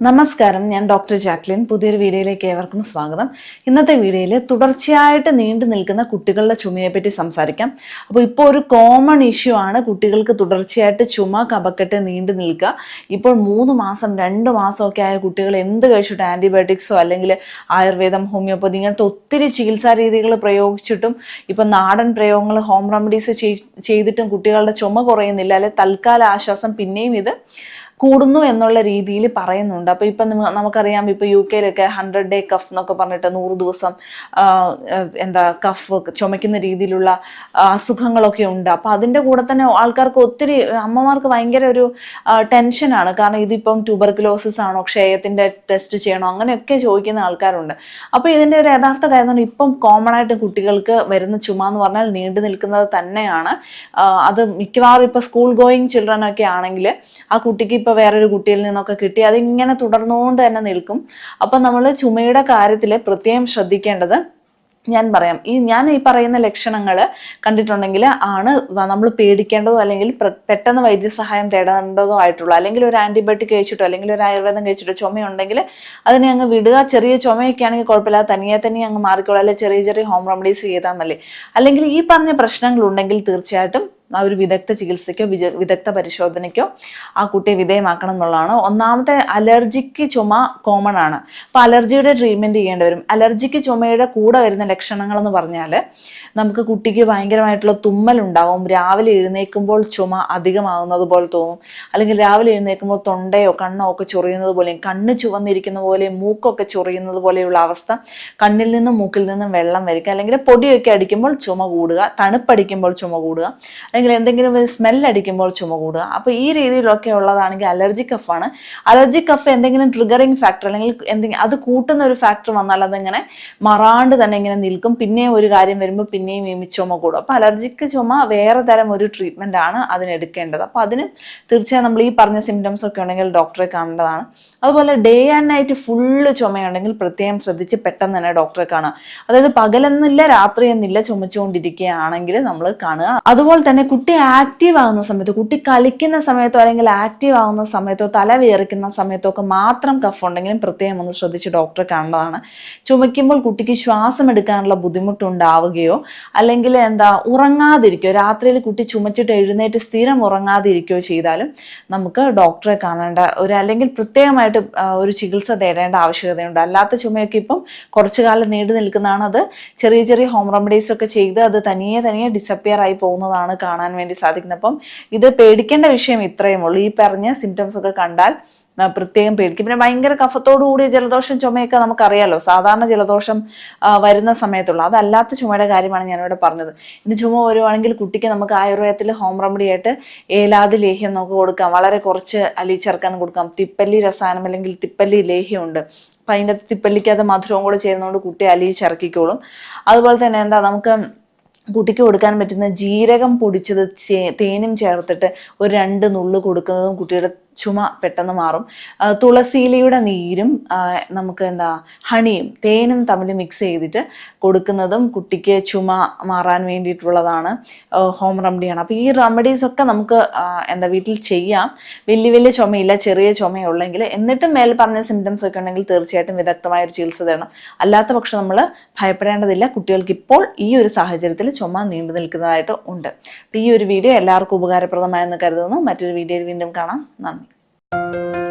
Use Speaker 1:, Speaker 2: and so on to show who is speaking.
Speaker 1: നമസ്കാരം ഞാൻ doctor Jacqueline. പുതിയൊരു വീഡിയോയിലേക്ക് ഏവർക്കും സ്വാഗതം. ഇന്നത്തെ വീഡിയോയിൽ തുടർച്ചയായിട്ട് നീണ്ടു നിൽക്കുന്ന കുട്ടികളുടെ ചുമയെ പറ്റി സംസാരിക്കാം. അപ്പോൾ ഇപ്പോൾ ഒരു കോമൺ ഇഷ്യൂ ആണ് കുട്ടികൾക്ക് തുടർച്ചയായിട്ട് ചുമ കപക്കെട്ട് നീണ്ടു നിൽക്കുക. ഇപ്പോൾ മൂന്ന് മാസം രണ്ട് മാസമൊക്കെ ആയ കുട്ടികൾ എന്ത് കഴിച്ചിട്ട് ആന്റിബയോട്ടിക്സോ അല്ലെങ്കിൽ ആയുർവേദം ഹോമിയോപ്പതി ഇങ്ങനത്തെ ഒത്തിരി ചികിത്സാ രീതികൾ പ്രയോഗിച്ചിട്ടും ഇപ്പം നാടൻ പ്രയോഗങ്ങൾ ഹോം റെമഡീസ് ചെയ്തിട്ടും കുട്ടികളുടെ ചുമ കുറയുന്നില്ല. അല്ലെ തൽക്കാല ആശ്വാസം പിന്നെയും ഇത്. കൂടുന്നു എന്നുള്ള രീതിയിൽ പറയുന്നുണ്ട്. അപ്പോൾ ഇപ്പം നമുക്കറിയാം ഇപ്പോൾ യു കെയിലൊക്കെ ഹൺഡ്രഡ് ഡേ കഫ് എന്നൊക്കെ പറഞ്ഞിട്ട് നൂറ് ദിവസം എന്താ കഫ് ചുമയ്ക്കുന്ന രീതിയിലുള്ള അസുഖങ്ങളൊക്കെ ഉണ്ട്. അപ്പോൾ അതിന്റെ കൂടെ തന്നെ ആൾക്കാർക്ക് ഒത്തിരി അമ്മമാർക്ക് ഭയങ്കര ഒരു ടെൻഷനാണ് കാരണം ഇതിപ്പം ട്യൂബർക്കുലോസിസ് ആണോ ക്ഷയത്തിന്റെ ടെസ്റ്റ് ചെയ്യണോ അങ്ങനെയൊക്കെ ചോദിക്കുന്ന ആൾക്കാരുണ്ട്. അപ്പോൾ ഇതിന്റെ ഒരു യഥാർത്ഥ കാര്യം ഇപ്പം കോമൺ ആയിട്ട് കുട്ടികൾക്ക് വരുന്ന ചുമ എന്ന് പറഞ്ഞാൽ നീണ്ടു നിൽക്കുന്നത് തന്നെയാണ്. അത് മിക്കവാറും ഇപ്പോൾ സ്കൂൾ ഗോയിങ് ചിൽഡ്രൻ ഒക്കെ ആണെങ്കിൽ ആ കുട്ടിക്ക് ഇപ്പോൾ വേറൊരു കുട്ടിയിൽ നിന്നൊക്കെ കിട്ടി അതിങ്ങനെ തുടർന്നുകൊണ്ട് തന്നെ നിൽക്കും. അപ്പം നമ്മൾ ചുമയുടെ കാര്യത്തിൽ പ്രത്യേകം ശ്രദ്ധിക്കേണ്ടത് ഞാൻ പറയാം. ഈ ഞാൻ ഈ പറയുന്ന ലക്ഷണങ്ങൾ കണ്ടിട്ടുണ്ടെങ്കിൽ ആണ് നമ്മൾ പേടിക്കേണ്ടതോ അല്ലെങ്കിൽ പെട്ടെന്ന് വൈദ്യസഹായം തേടേണ്ടതോ ആയിട്ടുള്ളൂ. അല്ലെങ്കിൽ ഒരു ആന്റിബയോട്ടിക് കഴിച്ചിട്ടോ അല്ലെങ്കിൽ ഒരു ആയുർവേദം കഴിച്ചിട്ടോ ചുമയുണ്ടെങ്കിൽ അതിനെ അങ്ങ് വിടുക. ചെറിയ ചുമയൊക്കെ ആണെങ്കിൽ കുഴപ്പമില്ല തനിയെ തന്നെ അങ്ങ് മാറിക്കോളൂ. അല്ലെങ്കിൽ ചെറിയ ചെറിയ ഹോം റെമഡീസ് ചെയ്താൽ മതി. അല്ലെങ്കിൽ ഈ പറഞ്ഞ പ്രശ്നങ്ങളുണ്ടെങ്കിൽ തീർച്ചയായിട്ടും ആ ഒരു വിദഗ്ധ ചികിത്സയ്ക്കോ വിജ വിദഗ്ധ പരിശോധനയ്ക്കോ ആ കുട്ടിയെ വിധേയമാക്കണം എന്നുള്ളതാണ്. ഒന്നാമത്തെ അലർജിക്ക് ചുമ കോമൺ ആണ്. അപ്പോൾ അലർജിയുടെ ട്രീറ്റ്മെന്റ് ചെയ്യേണ്ടി വരും. അലർജിക്ക് ചുമയുടെ കൂടെ വരുന്ന ലക്ഷണങ്ങൾ എന്ന് പറഞ്ഞാൽ നമുക്ക് കുട്ടിക്ക് ഭയങ്കരമായിട്ടുള്ള തുമ്മൽ ഉണ്ടാവും. രാവിലെ എഴുന്നേൽക്കുമ്പോൾ ചുമ അധികമാകുന്നത് പോലെ തോന്നും. അല്ലെങ്കിൽ രാവിലെ എഴുന്നേൽക്കുമ്പോൾ തൊണ്ടയോ കണ്ണോ ഒക്കെ ചൊറിയുന്നത് പോലെയും കണ്ണ് ചുവന്നിരിക്കുന്ന പോലെയും മൂക്കൊക്കെ ചൊറിയുന്നത് പോലെയുള്ള അവസ്ഥ കണ്ണിൽ നിന്നും മൂക്കിൽ നിന്നും വെള്ളം വരിക. അല്ലെങ്കിൽ പൊടിയൊക്കെ അടിക്കുമ്പോൾ ചുമ കൂടുക. തണുപ്പടിക്കുമ്പോൾ ചുമ കൂടുക. അല്ലെങ്കിൽ എന്തെങ്കിലും ഒരു സ്മെൽ അടിക്കുമ്പോൾ ചുമ കൂടുക. അപ്പോൾ ഈ രീതിയിലൊക്കെ ഉള്ളതാണെങ്കിൽ അലർജി കഫാണ് അലർജി കഫ് എന്തെങ്കിലും ട്രിഗറിങ് ഫാക്ടർ അല്ലെങ്കിൽ എന്തെങ്കിലും അത് കൂട്ടുന്ന ഒരു ഫാക്ടർ വന്നാൽ അതിങ്ങനെ മറാണ്ട് തന്നെ ഇങ്ങനെ നിൽക്കും. പിന്നെ ഒരു കാര്യം വരുമ്പോൾ പിന്നെയും ഈ ചുമ കൂടും. അപ്പോൾ അലർജിക്ക് ചുമ വേറെ തരം ഒരു ട്രീറ്റ്മെന്റ് ആണ് അതിനെടുക്കേണ്ടത് അപ്പോൾ അതിന് തീർച്ചയായും നമ്മൾ ഈ പറഞ്ഞ സിംറ്റംസ് ഒക്കെ ഉണ്ടെങ്കിൽ ഡോക്ടറെ കാണേണ്ടതാണ്. അതുപോലെ ഡേ ആൻഡ് നൈറ്റ് ഫുള്ള് ചുമയുണ്ടെങ്കിൽ പ്രത്യേകം ശ്രദ്ധിച്ച് പെട്ടെന്ന് തന്നെ ഡോക്ടറെ കാണുക. അതായത് പകലെന്നില്ല രാത്രി എന്നില്ല ചുമച്ചുകൊണ്ടിരിക്കുകയാണെങ്കിൽ നമ്മൾ കാണുക. അതുപോലെ തന്നെ കുട്ടി ആക്റ്റീവ് ആകുന്ന സമയത്ത് കുട്ടി കളിക്കുന്ന സമയത്തോ അല്ലെങ്കിൽ ആക്റ്റീവ് ആകുന്ന സമയത്തോ തല വിയറിക്കുന്ന സമയത്തോ ഒക്കെ മാത്രം കഫ് ഉണ്ടെങ്കിലും പ്രത്യേകം ഒന്ന് ശ്രദ്ധിച്ച് ഡോക്ടറെ കാണേണ്ടതാണ് ചുമയ്ക്കുമ്പോൾ കുട്ടിക്ക് ശ്വാസം എടുക്കാനുള്ള ബുദ്ധിമുട്ടുണ്ടാവുകയോ അല്ലെങ്കിൽ എന്താ ഉറങ്ങാതിരിക്കുകയോ രാത്രിയിൽ കുട്ടി ചുമച്ചിട്ട് എഴുന്നേറ്റ് സ്ഥിരം ഉറങ്ങാതിരിക്കുകയോ ചെയ്താലും നമുക്ക് ഡോക്ടറെ കാണേണ്ട ഒരു അല്ലെങ്കിൽ പ്രത്യേകമായിട്ട് ഒരു ചികിത്സ തേടേണ്ട ആവശ്യകതയുണ്ട്. അല്ലാത്ത ചുമയൊക്കെ ഇപ്പം കുറച്ചു കാലം നീണ്ടു നിൽക്കുന്നതാണ് അത്. ചെറിയ ചെറിയ ഹോം റെമഡീസ് ഒക്കെ ചെയ്ത് അത് തനിയെ തനിയെ ഡിസപ്പിയർ ആയി പോകുന്നതാണ് കാണാൻ വേണ്ടി സാധിക്കുന്നത് അപ്പം ഇത് പേടിക്കേണ്ട വിഷയം ഇത്രയും ഉള്ളൂ. ഈ പറഞ്ഞ സിംറ്റംസ് ഒക്കെ കണ്ടാൽ പ്രത്യേകം പേടിക്കും. പിന്നെ ഭയങ്കര കഫത്തോടു കൂടിയ ജലദോഷം ചുമയൊക്കെ നമുക്കറിയാലോ. സാധാരണ ജലദോഷം വരുന്ന സമയത്തുള്ള. അതല്ലാത്ത ചുമയുടെ കാര്യമാണ് ഞാനിവിടെ പറഞ്ഞത്. ഇനി ചുമ വരുവാണെങ്കിൽ കുട്ടിക്ക് നമുക്ക് ആയുർവേദത്തിൽ ഹോം റെമഡി ആയിട്ട് ഏലാതി ലേഹ്യം നമുക്ക് കൊടുക്കാം. വളരെ കുറച്ച് അലി ചേർക്കാൻ കൊടുക്കാം. തിപ്പല്ലി രസായനം അല്ലെങ്കിൽ തിപ്പല്ലി ലേഹ്യമുണ്ട് അപ്പം അതിന്റെ തിപ്പല്ലിക്കകത്ത് മധുരവും കൂടെ ചേരുന്നതുകൊണ്ട് കുട്ടി അലി ചേർക്കിക്കോളും. അതുപോലെ തന്നെ എന്താ നമുക്ക് കുട്ടിക്ക് കൊടുക്കാൻ പറ്റുന്ന ജീരകം പൊടിച്ചത് തേനും ചേർത്തിട്ട് ഒരു രണ്ട് നുള്ളു കൊടുക്കുന്നതും കുട്ടിയുടെ ചുമ പെട്ടെന്ന് മാറും. തുളസിയിലയുടെ നീരും നമുക്ക് എന്താ ഹണിയും തേനും തമ്മിൽ മിക്സ് ചെയ്തിട്ട് കൊടുക്കുന്നതും കുട്ടിക്ക് ചുമ മാറാൻ വേണ്ടിയിട്ടുള്ളതാണ് ഹോം റെമഡിയാണ് അപ്പോൾ ഈ റെമഡീസ് ഒക്കെ നമുക്ക് എന്താ വീട്ടിൽ ചെയ്യാം. വലിയ വലിയ ചുമയില്ല ചെറിയ ചുമയുള്ളെങ്കിൽ എന്നിട്ടും മേൽ പറഞ്ഞ സിംറ്റംസ് ഒക്കെ ഉണ്ടെങ്കിൽ തീർച്ചയായിട്ടും വിദഗ്ധമായ ഒരു ചികിത്സ തരണം അല്ലാത്ത പക്ഷം നമ്മൾ ഭയപ്പെടേണ്ടതില്ല. കുട്ടികൾക്ക് ഇപ്പോൾ ഈ ഒരു സാഹചര്യത്തിൽ ചുമ നീണ്ടു നിൽക്കുന്നതായിട്ട് ഉണ്ട്. അപ്പോൾ ഈ ഒരു വീഡിയോ എല്ലാവർക്കും ഉപകാരപ്രദമായെന്ന് കരുതുന്നു. മറ്റൊരു വീഡിയോയിൽ വീണ്ടും കാണാം. നന്ദി. you